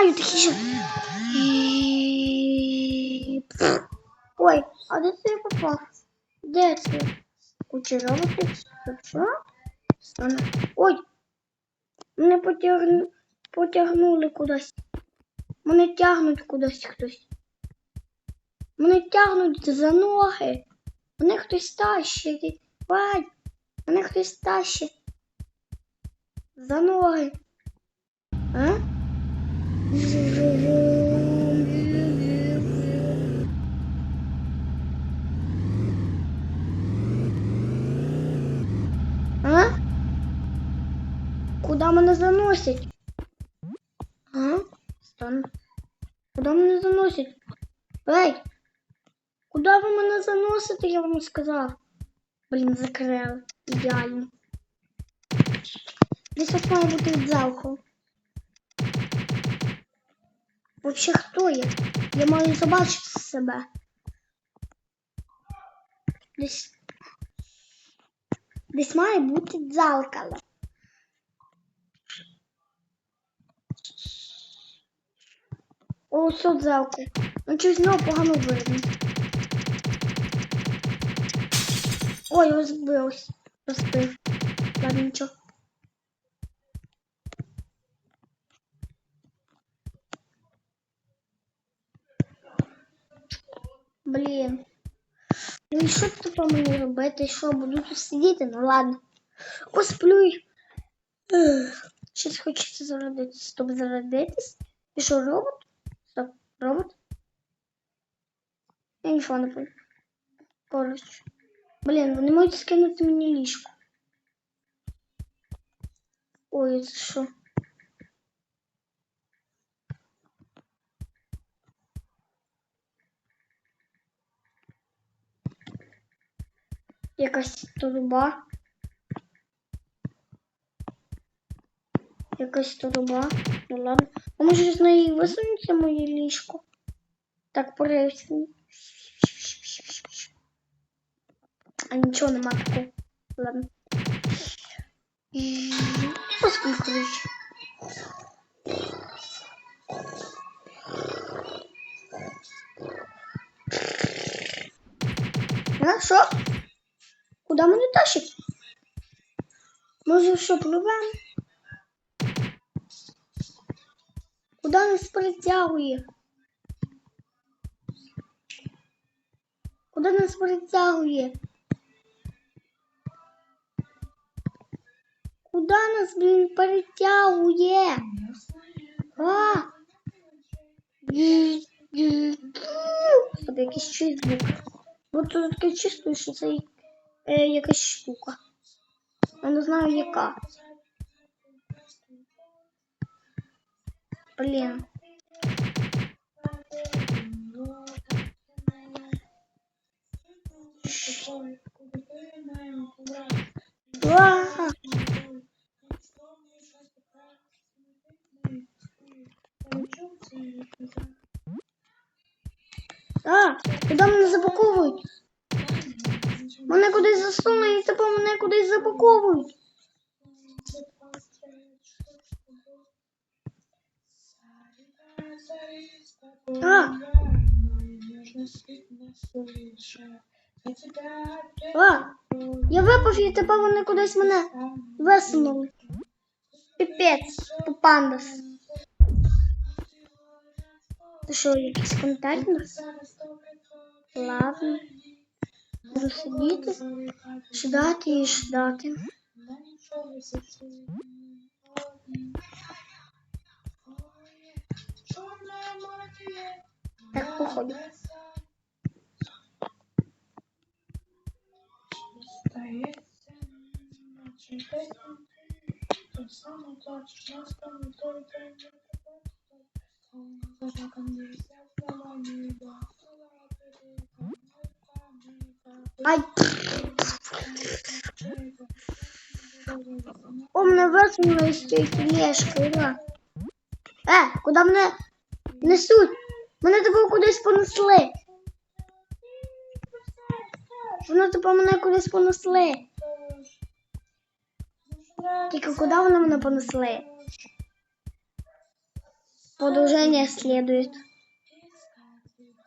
знаю, тихіше. І... Ой, а де це я попав? Де це? Кучерувати? Що? Ой! Мене потягну... потягнули кудись. Мене тягнуть кудись хтось. Мене тягнуть за ноги. Мене хтось тащить. Бать! Мене хтось тащить. За ноги. А? А? Куда мене заносять? А? Стан. Куда мене заносять? Ей! Куда ви мене заносите, я вам сказав? Блін, закрили. Ідеально. Десь ось має бути відзалко. Вообще хто я? Я маю побачити себе. Десь. Десь має бути дзалкало. О, все дзалко. Ну щось знову погано видно. Ой, розбилось. Розбив. Ладно, нічого. Блін. Ну і що тут по мені робити? Що, буду тут сидіти? Ну ладно. Посплю. Ех, Щось хочеться зародитись. Стоп, зародитись? І що, робот? Стоп, робот? Я нічого не понял. Поруч. Блін, вони можуть скинути мені ліжко. Ой, це що? Якась труба. Якась труба. Ну ладно. А може з неї висунеться моє ліжко? Так, порейся. А нічого нема такого. Ладно. Пускай, короче. А, що? Куда мене тащить? Може, що, пливемо? Куда нас притягує? Куда нас притягує? Куда нас, блін, перетягує? А! Стоп, якийсь чий звук. Бо тут таке чувствую, що це е, якась штука. Я не знаю яка. Блін. А, куди мене запаковують? Мене кудись засунули і тепер мене кудись запаковують. А. А, я випав і тепер вони кудись мене висунули. Піпець, папандас. Це що, якийсь контейнер? Ладно. Буду сидіти, ждати і ждати. Так, походу. Ай! О, мене висунули з цієї тележки, ура. Е, куди мене несуть? Мене тепер кудись понесли. Вони тепер мене кудись понесли. Тільки куди вони мене понесли? Продолжение следует.